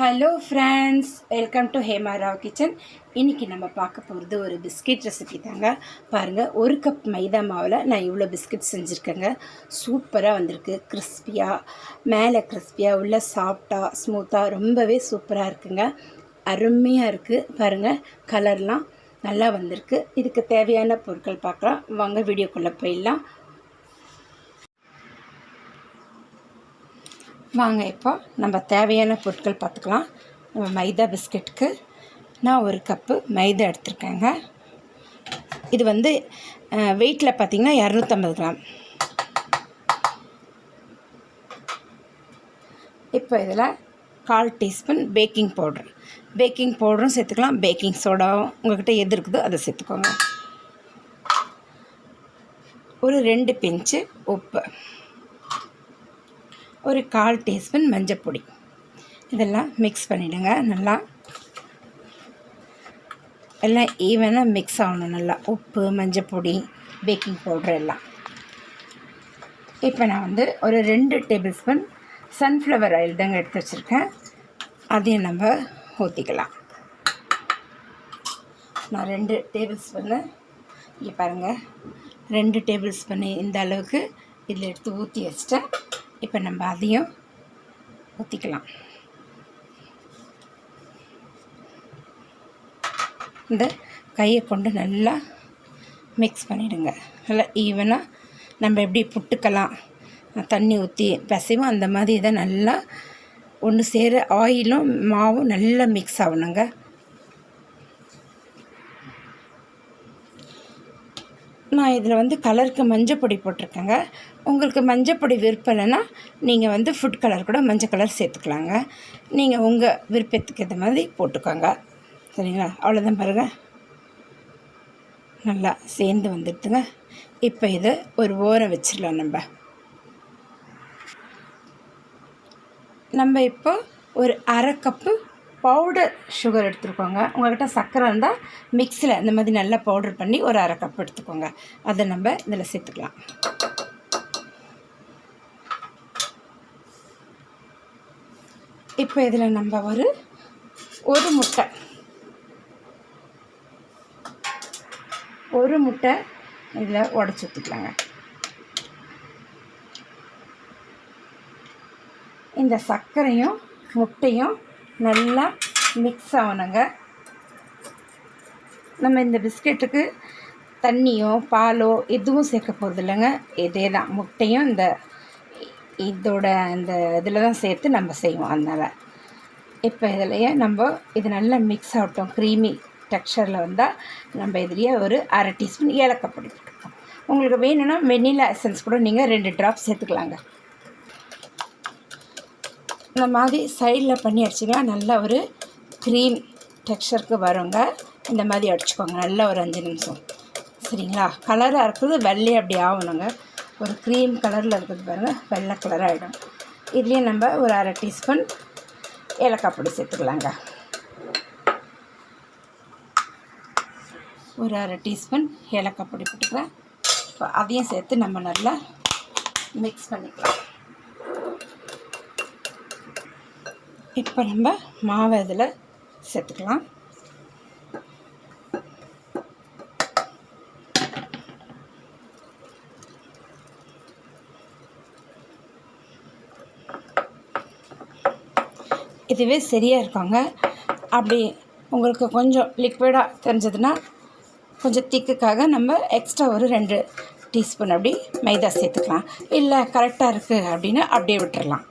Hello friends welcome to Hema Rao kitchen இன்றைக்கி நம்ம பார்க்க போகிறது ஒரு பிஸ்கெட் ரெசிபி தாங்க. பாருங்கள் ஒரு கப் மைதா மாவில் நான் இவ்வளோ பிஸ்கெட் செஞ்சுருக்கேங்க. சூப்பராக வந்திருக்கு. கிறிஸ்பியாக மேலே கிறிஸ்பியாக உள்ள சாஃப்டாக ஸ்மூத்தாக ரொம்பவே சூப்பராக இருக்குங்க. அருமையாக இருக்குது பாருங்கள் கலர்லாம் நல்லா வந்திருக்கு. இதுக்கு தேவையான பொருட்கள் பார்க்கலாம். வாங்க வீடியோக்குள்ளே போயிடலாம். வாங்க இப்போ நம்ம தேவையான பொருட்கள் பார்த்துக்கலாம். நம்ம மைதா பிஸ்கெட்டுக்கு நான் ஒரு கப்பு மைதா எடுத்திருக்கேங்க. இது வந்து வெயிட்டில் பார்த்திங்கன்னா இரநூத்தம்பது கிராம். இப்போ இதில் கால் டீஸ்பூன் பேக்கிங் பவுட்ரு. பேக்கிங் பவுடரும் சேர்த்துக்கலாம். பேக்கிங் சோடாவும் உங்கள்கிட்ட எது இருக்குதோ அதை சேர்த்துக்கோங்க. ஒரு ரெண்டு பிஞ்சு உப்பு. ஒரு கால் டீஸ்பூன் மஞ்சப்பொடி இதெல்லாம் மிக்ஸ் பண்ணிவிடுங்க நல்லா. எல்லாம் ஈவனாக மிக்ஸ் ஆகணும் நல்லா. உப்பு மஞ்சப்பொடி பேக்கிங் பவுட்ரு எல்லாம். இப்போ நான் வந்து ஒரு ரெண்டு டேபிள் ஸ்பூன் சன்ஃப்ளவர் ஆயில் தாங்க எடுத்து வச்சுருக்கேன். அதையும் நம்ம ஊற்றிக்கலாம் நான் ரெண்டு டேபிள் ஸ்பூனு இங்கே பாருங்கள் ரெண்டு டேபிள் ஸ்பூனு இந்த அளவுக்கு இதில் எடுத்து ஊற்றி வச்சிட்டேன். இப்போ நம்ம அதையும் ஊற்றிக்கலாம் இந்த கையை கொண்டு நல்லா மிக்ஸ் பண்ணிவிடுங்க நல்லா ஈவனாக நம்ம எப்படி புட்டுக்கலாம் தண்ணி ஊற்றி பிசைவோம் அந்த மாதிரி இதை நல்லா ஒன்று சேர ஆயிலும் மாவும் நல்லா மிக்ஸ் ஆகணுங்க. நான் இதில் வந்து கலருக்கு மஞ்சப்பொடி போட்டிருக்கேங்க. உங்களுக்கு மஞ்சப்பொடி விருப்பம் இல்லைன்னா நீங்கள் வந்து ஃபுட் கலர் கூட மஞ்சள் கலர் சேர்த்துக்கலாங்க. நீங்கள் உங்கள் விருப்பத்துக்கு ஏற்ற மாதிரி போட்டுக்கோங்க. சரிங்களா? அவ்வளோதான் பாருங்கள் நல்லா சேர்ந்து வந்துடுதுங்க. இப்போ இதை ஒரு ஓரம் வச்சிடலாம் நம்ம. நம்ம இப்போ ஒரு அரை கப்பு பவுடர் சுகர் எடுத்துருக்கோங்க. உங்கள்கிட்ட சர்க்கரை இருந்தால் மிக்ஸில் இந்த மாதிரி நல்லா பவுடர் பண்ணி ஒரு அரை கப் எடுத்துக்கோங்க. அதை நம்ம இதில் சேர்த்துக்கலாம். இப்போ இதில் நம்ம ஒரு ஒரு முட்டை. ஒரு முட்டை இதில் உடச்சி ஊற்றிக்கலாங்க இந்த சர்க்கரையும் முட்டையும் நல்லா மிக்ஸ் ஆகணுங்க. நம்ம இந்த பிஸ்கெட்டுக்கு தண்ணியோ பாலோ எதுவும் சேர்க்க போகிறது இல்லைங்க. இதே தான் முட்டையும் இந்த இதோட இந்த இதில் தான் சேர்த்து நம்ம செய்வோம் அதனால். இப்போ இதுலையே நம்ம இது நல்லா மிக்ஸ் ஆகட்டும். க்ரீமி டெக்ஸ்சரில் வந்தால் நம்ம இதுலேயே ஒரு அரை டீஸ்பூன் ஏலக்காய் பொடி போட்டுக்கோம் உங்களுக்கு வேணும்னா வெண்ணிலா எசன்ஸ் கூட நீங்கள் ரெண்டு ட்ராப் சேர்த்துக்கலாங்க. இந்த மாதிரி சைடில் பண்ணி அடிச்சிங்கன்னா நல்ல ஒரு க்ரீம் டெக்ஸ்டருக்கு வருங்க. இந்த மாதிரி அடிச்சுக்கோங்க. நல்ல ஒரு அஞ்சு நிமிஷம். சரிங்களா? கலராக இருக்கிறது வெள்ளை அப்படி ஆகணுங்க. ஒரு க்ரீம் கலரில் இருக்கிறது பாருங்கள் வெள்ளை கலர் ஆகிடும் இதுலேயும் நம்ம ஒரு அரை டீஸ்பூன் ஏலக்காய் பொடி சேர்த்துக்கலாங்க. ஒரு அரை டீஸ்பூன் ஏலக்காய் பொடி போட்டுக்கிறேன். இப்போ அதையும் சேர்த்து நம்ம நல்லா மிக்ஸ் பண்ணிக்கலாம். இப்போ நம்ம மாவை இதில் சேர்த்துக்கலாம். இதுவே சரியாக இருக்காங்க. அப்படி உங்களுக்கு கொஞ்சம் லிக்விடாக தெரிஞ்சதுன்னா கொஞ்சம் திக்குக்காக நம்ம எக்ஸ்ட்ரா ஒரு ரெண்டு டீஸ்பூன் அப்படி மைதா சேர்த்துக்கலாம். இல்லை கரெக்டாக இருக்குது அப்படின்னு அப்படியே விட்டுடலாம்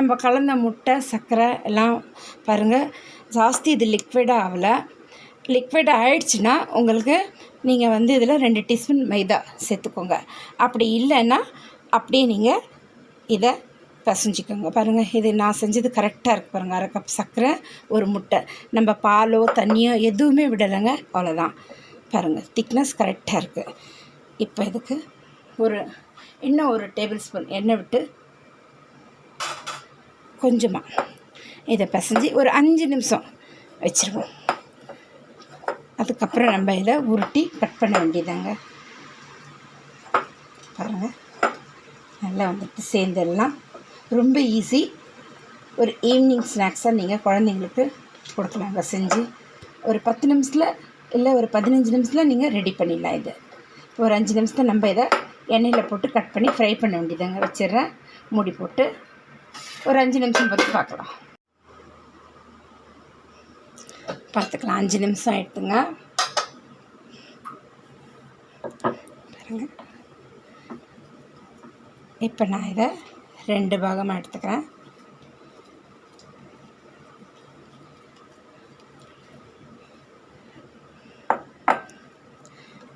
நம்ம கலந்த முட்டை சர்க்கரை எல்லாம் பாருங்கள் ஜாஸ்தி இது லிக்விடாக ஆகலை லிக்விட் ஆயிடுச்சுன்னா உங்களுக்கு நீங்கள் வந்து இதில் ரெண்டு டீஸ்பூன் மைதா சேர்த்துக்கோங்க. அப்படி இல்லைன்னா அப்படியே நீங்கள் இதை பசஞ்சிக்கோங்க. பாருங்கள் இது நான் செஞ்சது கரெக்டாக இருக்குது பாருங்கள் அரை கப் சர்க்கரை ஒரு முட்டை. நம்ம பாலோ தண்ணியோ எதுவுமே விடலைங்க. அவ்வளோதான் பாருங்கள் திக்னஸ் கரெக்டாக இருக்குது இப்போ இதுக்கு ஒரு இன்னும் ஒரு டேபிள் ஸ்பூன் எண்ணெய் விட்டு கொஞ்சமாக இதை பிசைஞ்சு ஒரு அஞ்சு நிமிஷம் வச்சுருவோம். அதுக்கப்புறம் நம்ம இதை உருட்டி கட் பண்ண வேண்டியதாங்க. பாருங்கள் நல்லா வந்துட்டு சேர்ந்துடலாம். ரொம்ப ஈஸி ஒரு ஈவினிங் ஸ்நாக்ஸாக நீங்கள் குழந்தைங்களுக்கு கொடுக்கலாங்க செஞ்சு ஒரு பத்து நிமிஷத்தில் இல்லை ஒரு பதினஞ்சு நிமிஷத்தில் நீங்கள் ரெடி பண்ணிடலாம் இது. ஒரு அஞ்சு நிமிஷத்தில் நம்ம இதை எண்ணெயில் போட்டு கட் பண்ணி ஃப்ரை பண்ண வேண்டியதாங்க. வச்சிடுறேன். மூடி போட்டு ஒரு அஞ்சு நிமிஷம் பொறுத்து பார்க்கலாம். பார்த்துக்கலாம் அஞ்சு நிமிஷம் ஆயிடுத்துங்க பாருங்க. இப்போ நான் இதை ரெண்டு பாகமாக எடுத்துக்கிறேன்.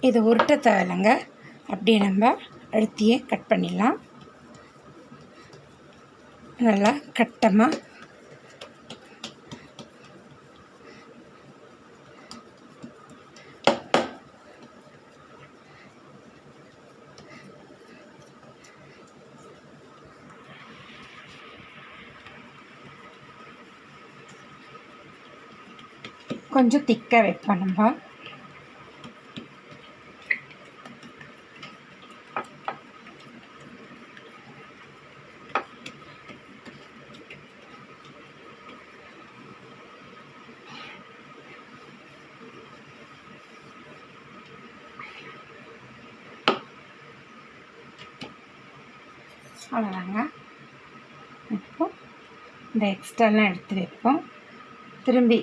இது உருட்ட தேவையில்லைங்க. அப்படியே நம்ம அழுத்தியே கட் பண்ணிடலாம். நல்லா கட்டமாக கொஞ்சம் திக்காக வைப்போம் நம்ம. அவ்வளோதாங்க இப்போ இந்த எக்ஸ்ட்ராலாம் எடுத்து வைப்போம். திரும்பி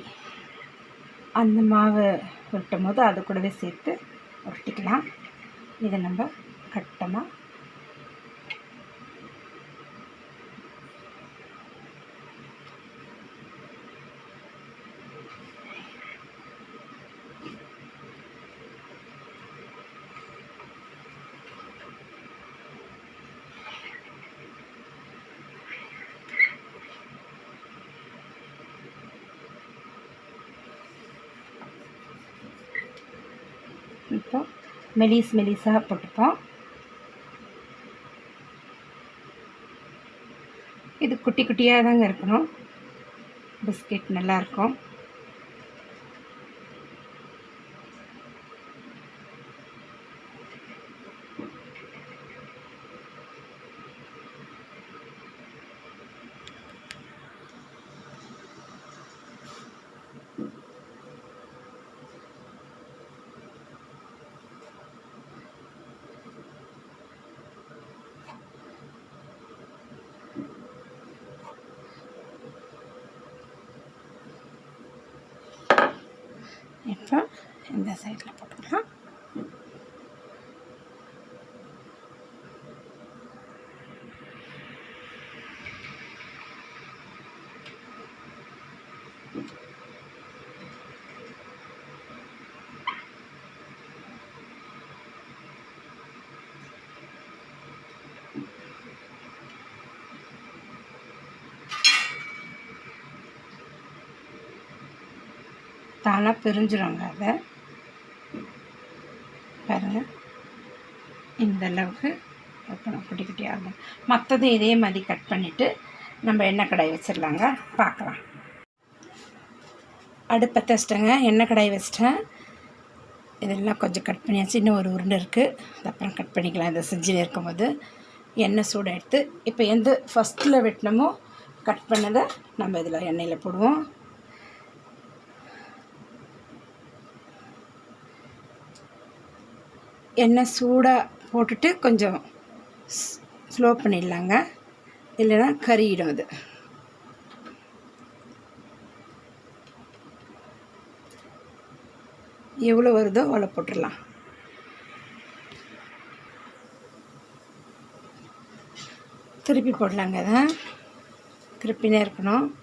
அந்த மாவு உருட்டும் போது அது கூடவே சேர்த்து உருட்டிக்கலாம். இதை நம்ம கட்டமாக இப்போ மெலிஸ் மெலிஸாக போட்டுப்போம் இது குட்டி குட்டியாக தாங்க இருக்கணும். பிஸ்கெட் நல்லாயிருக்கும் இப்போ இந்த சைடில் போட்டுக்கலாம். தானாக பிரிஞ்சிருங்க அதை. பாருங்கள் இந்த அளவுக்கு குட்டி குட்டியாக மற்றது இதே மாதிரி கட் பண்ணிவிட்டு நம்ம எண்ணெய் கடாய் வச்சிடலாங்க. பார்க்கலாம். அடுப்பை வச்சிட்டேங்க எண்ணெய் கடாய் வச்சிட்டேன். இதெல்லாம் கொஞ்சம் கட் பண்ணியாச்சு. இன்னும் ஒரு உருண்டை இருக்குது அது அப்புறம் கட் பண்ணிக்கலாம். இதை செஞ்சுன்னு இருக்கும்போது எண்ணெய் சூடாக எடுத்து இப்போ எந்த ஃபஸ்ட்டில் வெட்டினமோ கட் பண்ணதை நம்ம இதில் எண்ணெயில் போடுவோம். எண்ணெய் சூடாக போட்டுட்டு கொஞ்சம் ஸ்லோ பண்ணிடலாங்க. இல்லைன்னா கறியிடும் அது. எவ்வளோ வருதோ அவ்வளோ போட்டுடலாம். திருப்பி போடலாங்க அதை. திருப்பினே இருக்கணும்.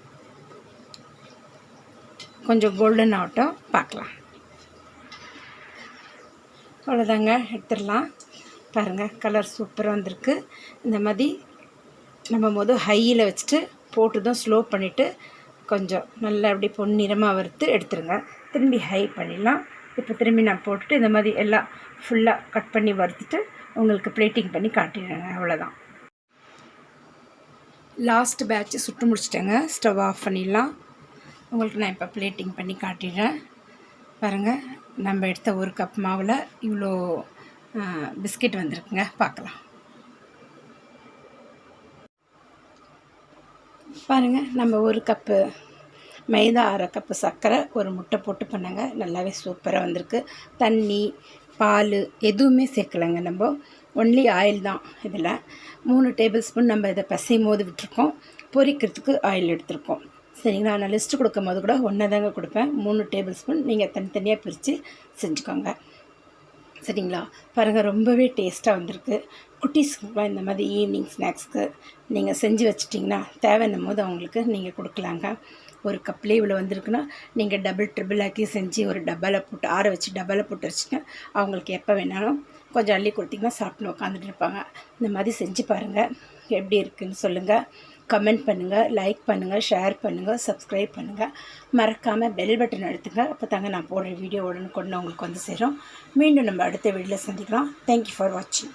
கொஞ்சம் கோல்டன் ஆகட்டும் பார்க்கலாம். அவ்வளோதாங்க எடுத்துடலாம். பாருங்கள் கலர் சூப்பராக வந்திருக்கு. இந்த மாதிரி நம்ம மொதல் ஹையில் வச்சுட்டு போட்டு தான் ஸ்லோ பண்ணிவிட்டு கொஞ்சம் நல்லா அப்படி பொன்னிறமாக வறுத்து எடுத்துருங்க. திரும்பி ஹை பண்ணிடலாம். இப்போ திரும்பி நான் போட்டுட்டு இந்த மாதிரி எல்லாம் ஃபுல்லாக கட் பண்ணி வறுத்துட்டு உங்களுக்கு பிளேட்டிங் பண்ணி காட்டிடுறேங்க அவ்வளோதான். லாஸ்ட் பேட்ச் சுட்டு முடிச்சிட்டேங்க. ஸ்டவ் ஆஃப் பண்ணிடலாம். உங்களுக்கு நான் இப்போ பிளேட்டிங் பண்ணி காட்டிடுறேன். பாருங்கள் நம்ம எடுத்த ஒரு கப் மாவில் இவ்வளோ பிஸ்கெட் வந்திருக்குங்க. பார்க்கலாம். பாருங்கள் நம்ம ஒரு கப்பு மைதா அரை கப்பு சர்க்கரை ஒரு முட்டை போட்டு பண்ணாங்க. நல்லாவே சூப்பராக வந்திருக்கு. தண்ணி பால் எதுவுமே சேர்க்கலைங்க நம்ம. ஒன்லி ஆயில் தான் இதில். மூணு டேபிள் ஸ்பூன் நம்ம இதை பசையும் போது விட்டுருக்கோம். பொரிக்கிறதுக்கு ஆயில் எடுத்திருக்கோம். சரிங்களா? நான் லிஸ்ட்டு கொடுக்கும் போது கூட ஒன்றை தாங்க கொடுப்பேன். மூணு டேபிள் ஸ்பூன் நீங்கள் தனித்தனியாக பிரித்து செஞ்சுக்கோங்க. சரிங்களா? பாருங்கள் ரொம்பவே டேஸ்ட்டாக வந்திருக்கு. குட்டீஸ்க்குலாம் இந்த மாதிரி ஈவினிங் ஸ்நாக்ஸ்க்கு நீங்கள் செஞ்சு வச்சிட்டிங்கன்னா தேவைன்னும் போது அவங்களுக்கு நீங்கள் கொடுக்கலாங்க. ஒரு கப்லேயே இவ்வளோ வந்திருக்குன்னா நீங்கள் டபுள் ட்ரிபிள் ஆக்கி செஞ்சு ஒரு டப்பாவில் போட்டு ஆற வச்சு டப்பாவில் போட்டு வச்சுன்னா அவங்களுக்கு எப்போ வேணாலும் கொஞ்சம் அள்ளி கொடுத்தீங்கன்னா சாப்பிட்டு உட்காந்துட்டு இருப்பாங்க. இந்த மாதிரி செஞ்சு பாருங்கள் எப்படி இருக்குதுன்னு சொல்லுங்கள் கமெண்ட் பண்ணுங்கள் லைக் பண்ணுங்கள் ஷேர் பண்ணுங்கள் சப்ஸ்கிரைப் பண்ணுங்கள் மறக்காமல் பெல் பட்டன் எடுத்துங்க அப்போ தாங்க நான் போடுற வீடியோ உடனுக்குடனே உங்களுக்கு வந்து சேரும். மீண்டும் நம்ம அடுத்த வீடியோவில் சந்திக்கலாம். தேங்க்யூ ஃபார் வாட்சிங்